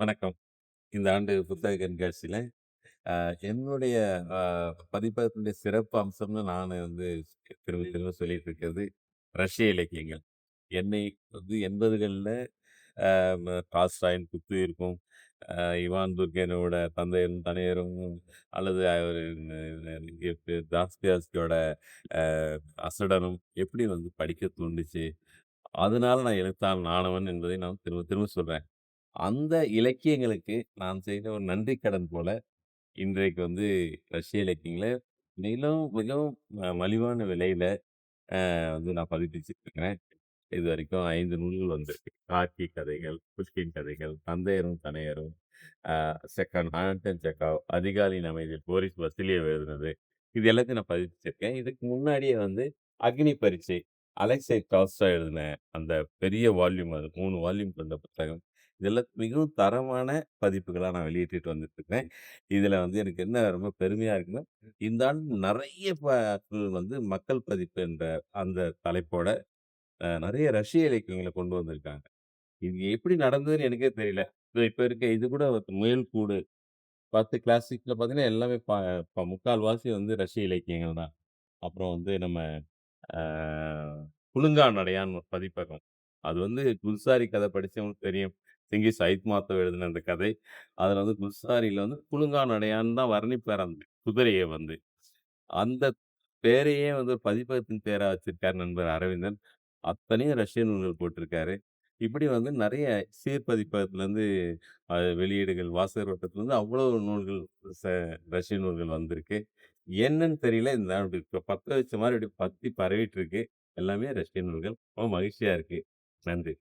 வணக்கம். இந்த ஆண்டு புத்தக கண்காட்சியில, என்னுடைய பதிப்பகத்தினுடைய சிறப்பு அம்சம்னு நானு வந்து திரும்ப திரும்ப சொல்லிட்டு இருக்கிறது, ரஷ்ய இலக்கியங்கள். என்னை வந்து 80கள்ல அ ம டால்ஸ்டாயின் புத்துயிர்ப்பும், அ இவான் துர்கெனோட தந்தையரும் தனையரும் அல்லது அவரு அ அசடனும் எப்படி வந்து படிக்க தூண்டுச்சு? அதனால நான் எழுத்தாளன் ஆனவன் என்பதை நான் திரும்ப திரும்ப சொல்றேன். அந்த இலக்கியங்களுக்கு நான் செய்த ஒரு நன்றி கடன் போல, இன்றைக்கு வந்து ரஷ்ய இலக்கியங்கள மிகவும் மிகவும் ம மலிவான விலையில அ வந்து நான் பதிப்பிச்சுட்டு இது இதுவரைக்கும் 5 நூல்கள் வந்திருக்கு. கார்க்கி கதைகள், புஷ்கின் கதைகள், தந்தையரும் தனையரும், அ செக்கன் ஆண்டன் செக்காவ், அதிகாலையின் அமைதியில் போரிஸ் வசிலியேவ் எழுதினது. இது எல்லாத்தையும் நான் பதிப்பிச்சிருக்கேன். இதுக்கு முன்னாடியே வந்து அக்னி பரீட்சை, அலெக்ஸை டால்ஸ்டாய் எழுதின அந்த பெரிய வால்யூம் அது 3 வால்யூம் கொண்ட புத்தகம். இதில் மிகவும் தரமான பதிப்புகளாக நான் வெளியிட்டுட்டு வந்துட்டுருக்கேன் இதில் வந்து எனக்கு என்ன ரொம்ப பெருமையாக இருக்குன்னா, இந்த ஆண்டு நிறைய ப வந்து மக்கள் பதிப்பு என்ற அந்த தலைப்போட நிறைய ரஷ்ய இலக்கியங்களை கொண்டு வந்திருக்காங்க. இது எப்படி நடந்ததுன்னு எனக்கே தெரியல. இப்போ இருக்க இது கூட முயல்கூடு 10 கிளாசிக்ல பார்த்தீங்கன்னா, எல்லாமே ப ப முக்கால்வாசி வந்து ரஷ்ய இலக்கியங்கள் தான். அப்புறம் வந்து நம்ம அ குலுங்கா நடையான்னு ஒரு பதிப்பகம். அது வந்து குல்சாரி கதை படித்தவங்களுக்கு தெரியும். சிங்கிஸ் ஐத்மாத்தோவ் எழுதின அந்த கதை. அதில் வந்து குல்சாரியில் வந்து குலுங்கா நடையான்னு தான் வர்ணிப்பார் அந்த குதிரையை வந்து. அந்த பேரையே வந்து பதிப்பகத்தின் பேராக வச்சிருக்கார் நண்பர் அரவிந்தன். அத்தனையும் ரஷ்ய நூல்கள் போட்டிருக்காரு. இப்படி வந்து நிறைய சீர்பதிப்பகத்துலேருந்து வெளியீடுகள், வாசகர் வட்டத்துலேருந்து அவ்வளோ நூல்கள் ச ரஷ்ய நூல்கள் வந்திருக்கு. என்னன்னு தெரியல. இந்த ஆண்டு பத்த வச்ச மாதிரி இப்படி பத்தி பரவிட்டு இருக்கு. எல்லாமே ரஷ்ய நூல்கள். ரொம்ப மகிழ்ச்சியாக இருக்குது நன்றி.